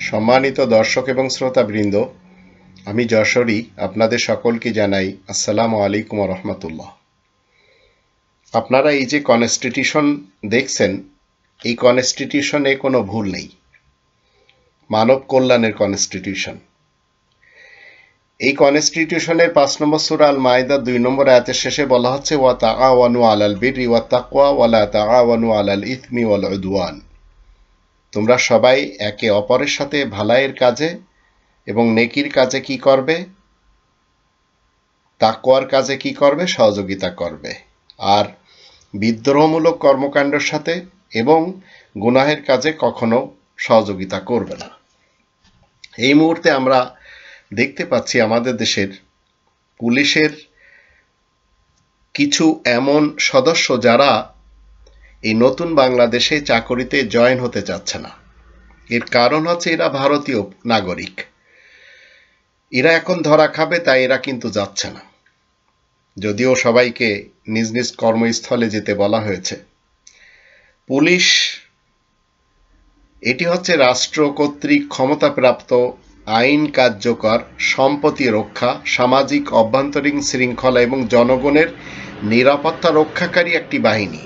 সম্মানিত দর্শক এবং শ্রোতাবৃন্দ, আমি যশোরী আপনাদের সকলকে জানাই আসসালামু আলাইকুম রহমতুল্লাহ। আপনারা এই যে কনস্টিটিউশন দেখছেন, এই কনস্টিটিউশনে কোনো ভুল নেই। মানব কল্যাণের কনস্টিটিউশন এই কনস্টিটিউশনের পাঁচ নম্বর সুরা আল মায়দা দুই নম্বর আয়াতের শেষে বলা হচ্ছে, ওয়া তাআওয়ানু আলাল বিররি ওয়াত তাকওয়া ওয়া লা তাআওয়ানু আলাল ইথমি ওয়াল উদওয়ান। তোমরা সবাই একে অপরের সাথে ভালাইয়ের কাজে এবং নেকির কাজে কি করবে? তাকওয়ার কাজে কি করবে? সহযোগিতা করবে। আর বিদ্রোহমূলক কর্মকাণ্ডের সাথে এবং গুনাহের কাজে কখনো সহযোগিতা করবে না। এই মুহূর্তে আমরা দেখতে পাচ্ছি আমাদের দেশের পুলিশের কিছু এমন সদস্য যারা এই নতুন বাংলাদেশে চাকরিতে জয়েন হতে চাচ্ছে না। এর কারণ হচ্ছে এরা ভারতীয় নাগরিক। এরা এখন ধরা খাবে, তাই এরা কিন্তু যাচ্ছে না। যদিও সবাইকে নিজ নিজ কর্মস্থলে যেতে বলা হয়েছে। পুলিশ, এটি হচ্ছে রাষ্ট্র কর্তৃক ক্ষমতাপ্রাপ্ত, আইন কার্যকর, সম্পত্তি রক্ষা, সামাজিক অভ্যন্তরীণ শৃঙ্খলা এবং জনগণের নিরাপত্তা রক্ষাকারী একটি বাহিনী।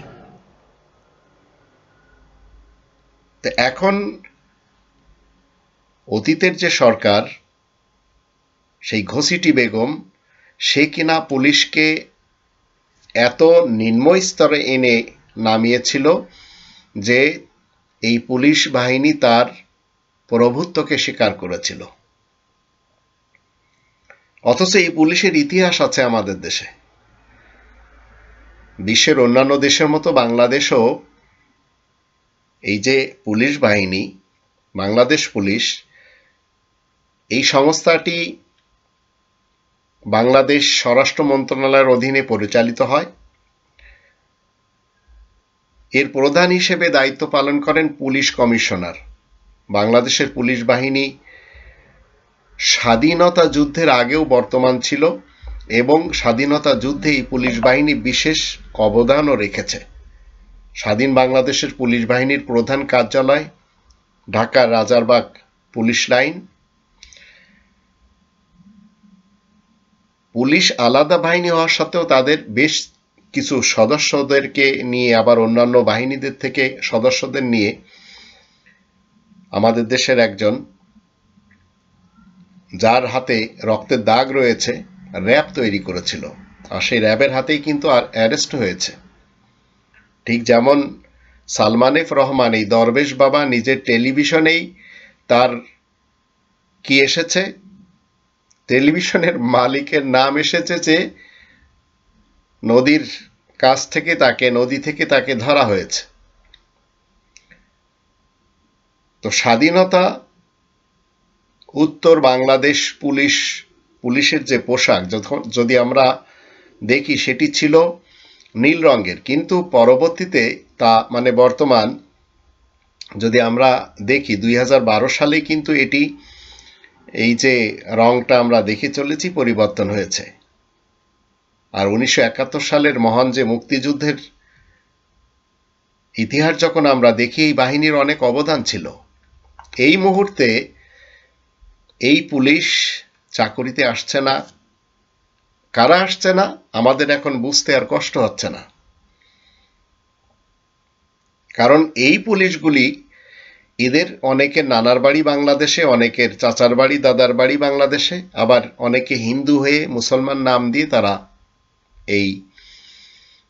তো এখন অতীতের যে সরকার, সেই ঘসিটি বেগম, সে কিনা পুলিশকে এত নিম্ন স্তরে এনে নামিয়েছিল যে এই পুলিশ বাহিনী তার প্রভুত্বকে স্বীকার করেছিল। অথচ এই পুলিশের ইতিহাস আছে আমাদের দেশে। বিশ্বের অন্যান্য দেশের মতো বাংলাদেশও এই যে পুলিশ বাহিনী, বাংলাদেশ পুলিশ, এই সংস্থাটি বাংলাদেশ স্বরাষ্ট্র মন্ত্রণালয়ের অধীনে পরিচালিত হয়। এর প্রধান হিসেবে দায়িত্ব পালন করেন পুলিশ কমিশনার। বাংলাদেশের পুলিশ বাহিনী স্বাধীনতা যুদ্ধের আগেও বর্তমান ছিল এবং স্বাধীনতা যুদ্ধে এই পুলিশ বাহিনী বিশেষ অবদানও রেখেছে। স্বাধীন বাংলাদেশের পুলিশ বাহিনীর প্রধান কার্যালয়, ঢাকার রাজারবাগ পুলিশ লাইন। পুলিশ আলাদা বাহিনী হওয়ার সত্ত্বেও তাদের বেশ কিছু সদস্যদেরকে নিয়ে, আবার অন্যান্য বাহিনীদের থেকে সদস্যদের নিয়ে আমাদের দেশের একজন, যার হাতে রক্তের দাগ রয়েছে, র্যাব তৈরি করেছিল। আর সেই র্যাবের হাতেই কিন্তু আর অ্যারেস্ট হয়েছে। ঠিক যেমন সালমান এফ রহমান এই দরবেশ বাবা নিজের টেলিভিশনেই তার কি এসেছে? টেলিভিশনের মালিকের নাম এসেছে যে নদীর কাছ থেকে তাকে, নদী থেকে তাকে ধরা হয়েছে। তো স্বাধীনতা, উত্তর বাংলাদেশ পুলিশ, পুলিশের যে পোশাক যদি আমরা দেখি, সেটি ছিল নীল রঙের, কিন্তু পরবর্তীতে তা মানে বর্তমান যদি আমরা দেখি, দুই হাজার বারো সালে কিন্তু এটি, এই যে রংটা আমরা দেখে চলেছি, পরিবর্তন হয়েছে। আর উনিশশো একাত্তর সালের মহান যে মুক্তিযুদ্ধের ইতিহাস যখন আমরা দেখি, এই বাহিনীর অনেক অবদান ছিল। এই মুহূর্তে এই পুলিশ চাকরিতে আসছে না কারা আসছে না, আমাদের এখন বুঝতে আর কষ্ট হচ্ছে না। কারণ এই পুলিশগুলি এদের অনেকের নানার বাড়ি বাংলাদেশে, অনেকের চাচার বাড়ি, দাদার বাড়ি বাংলাদেশে, আবার অনেকে হিন্দু হয়ে মুসলমান নাম দিয়ে তারা এই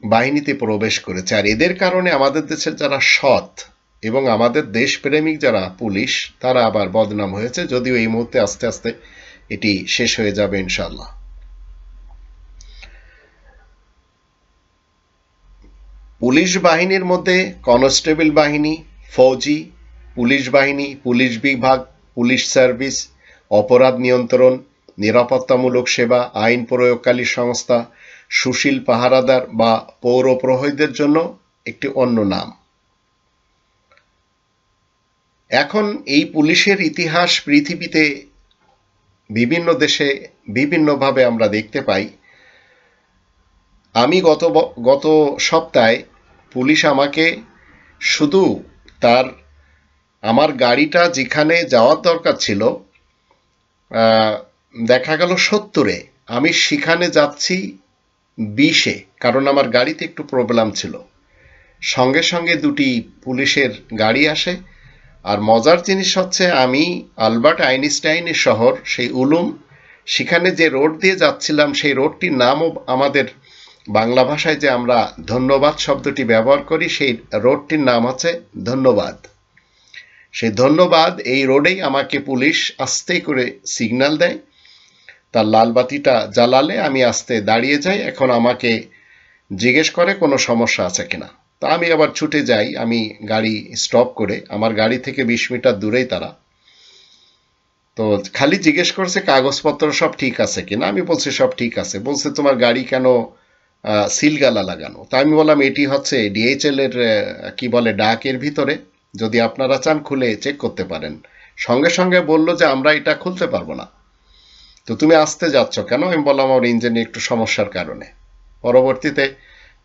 বাহিনীতে প্রবেশ করেছে। আর এদের কারণে আমাদের দেশের যারা সৎ এবং আমাদের দেশপ্রেমিক যারা পুলিশ, তারা আবার বদনাম হয়েছে। যদিও এই মুহূর্তে আস্তে আস্তে এটি শেষ হয়ে যাবে ইনশাল্লাহ পুলিশ বাহিনীর মধ্যে কনস্টেবল বাহিনী, ফৌজি, পুলিশ বাহিনী, পুলিশ বিভাগ, পুলিশ সার্ভিস, অপরাধ নিয়ন্ত্রণ, নিরাপত্তামূলক সেবা, আইন প্রয়োগকারী সংস্থা, সুশীল পাহারাদার বা পৌর প্রহরীদের জন্য একটি অন্য নাম। এখন এই পুলিশের ইতিহাস পৃথিবীতে বিভিন্ন দেশে বিভিন্নভাবে আমরা দেখতে পাই। আমি গত গত সপ্তাহে পুলিশ আমাকে শুধু তার, আমার গাড়িটা যেখানে যাওয়ার দরকার ছিল দেখা গেল সত্তরে। আমি সেখানে যাচ্ছি বিশে, কারণ আমার গাড়িতে একটু প্রবলেম ছিল। সঙ্গে সঙ্গে দুটি পুলিশের গাড়ি আসে, আর মজার জিনিস হচ্ছে আমি আলবার্ট আইনস্টাইনের শহর, সেই উলুম, সেখানে যে রোড দিয়ে যাচ্ছিলাম, সেই রোডটির নামও আমাদের বাংলা ভাষায় যে আমরা ধন্যবাদ শব্দটি ব্যবহার করি, সেই রোডটির নাম হচ্ছে ধন্যবাদ। সেই ধন্যবাদ এই রোডেই আমাকে পুলিশ আস্তে করে সিগন্যাল দেয়। তার লাল বাতিটা জ্বালালে আমি আস্তে দাঁড়িয়ে যাই, এখন আমাকে জিজ্ঞেস করে কোনো সমস্যা আছে কিনা। তা আমি আবার ছুটে যাই, আমি গাড়ি স্টপ করে, আমার গাড়ি থেকে বিশ মিটার দূরেই তারা। তো খালি জিজ্ঞেস করছে কাগজপত্র সব ঠিক আছে কিনা? আমি বলছি সব ঠিক আছে। বলছে, তোমার গাড়ি কেন সিলগালা লাগানো। তা আমি বললাম, এটি হচ্ছে ডিএইচএল এর কি বলে ডাকের ভিতরে। যদি আপনারা চান, খুলে চেক করতে পারেন। সঙ্গে সঙ্গে বলল যে, আমরা এটা খুলতে পারব না। তো তুমি আসতে যাচ্ছ কেন? আমি বললাম, আমার ইঞ্জিনে একটু সমস্যার কারণে। পরবর্তীতে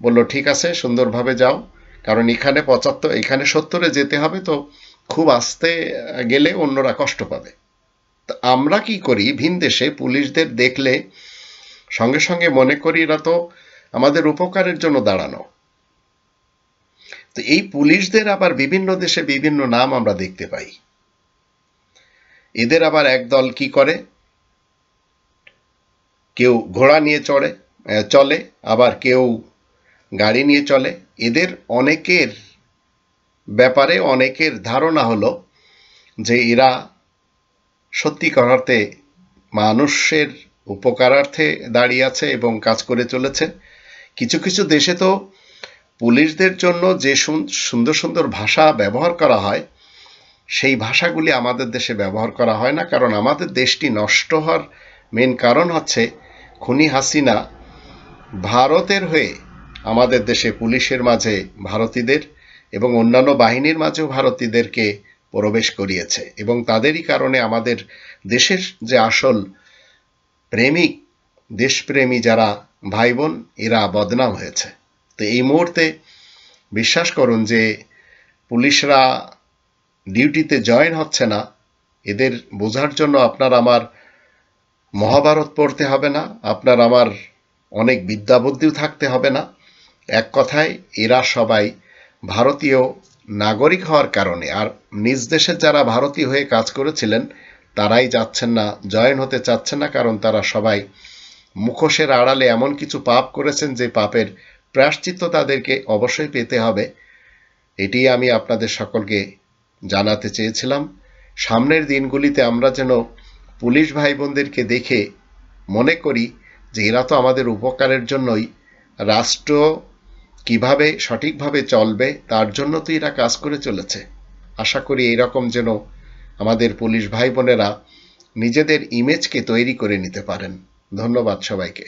বলল, ঠিক আছে, সুন্দরভাবে যাও। কারণ এখানে পঁচাত্তর, এখানে সত্তরে যেতে হবে তো খুব আস্তে গেলে অন্যরা কষ্ট পাবে। তা আমরা কি করি? ভিন দেশে পুলিশদের দেখলে সঙ্গে সঙ্গে মনে করি, এরা তো আমাদের উপকারের জন্য দাঁড়ানো। তো এই পুলিশদের আবার বিভিন্ন দেশে বিভিন্ন নাম আমরা দেখতে পাই। এদের আবার একদল কি করে? কেউ ঘোড়া নিয়ে চড়ে চলে, আবার কেউ গাড়ি নিয়ে চলে। এদের অনেকের ব্যাপারে অনেকের ধারণা হলো যে এরা সত্যি অর্থে মানুষের উপকারার্থে দাঁড়িয়ে আছে এবং কাজ করে চলেছে। কিছু কিছু দেশে তো পুলিশদের জন্য যে সুন- সুন্দর সুন্দর ভাষা ব্যবহার করা হয়, সেই ভাষাগুলি আমাদের দেশে ব্যবহার করা হয় না। কারণ আমাদের দেশটি নষ্ট হওয়ার মেন কারণ হচ্ছে খুনি হাসিনা ভারতের হয়ে আমাদের দেশে পুলিশের মাঝে ভারতীদের এবং অন্যান্য বাহিনীর মাঝেও ভারতীদেরকে প্রবেশ করিয়েছে। এবং তাদেরই কারণে আমাদের দেশের যে আসল প্রেমিক, দেশপ্রেমী যারা ভাই বোন এরা বদনাম হয়েছে। তো এই মুহূর্তে বিশ্বাস করুন যে পুলিশরা ডিউটিতে জয়েন হচ্ছে না। এদের বোঝার জন্য আপনার আমার মহাভারত পড়তে হবে না, আপনার আমার অনেক বিদ্যা বুদ্ধিও থাকতে হবে না। এক কথায়, এরা সবাই ভারতীয় নাগরিক হওয়ার কারণে, আর নিজ দেশের যারা ভারতীয় হয়ে কাজ করেছিলেন, তারাই যাচ্ছেন না, জয়েন হতে চাচ্ছেন না, কারণ তারা সবাই মুখোশের আড়ালে এমন কিছু পাপ করেছেন যে পাপের প্রায়শ্চিত্ত তাদেরকে অবশ্যই পেতে হবে। এটি আমি আপনাদের সকলকে জানাতে চেয়েছিলাম। সামনের দিনগুলিতে আমরা যেন পুলিশ ভাই বোনদেরকে দেখে মনে করি যে এরা তো আমাদের উপকারের জন্যই রাষ্ট্র কীভাবে সঠিকভাবে চলবে, তার জন্য তো এরা কাজ করে চলেছে। আশা করি এইরকম যেন আমাদের পুলিশ ভাই বোনেরা নিজেদের ইমেজকে তৈরি করে নিতে পারেন। ধন্যবাদ সবাইকে।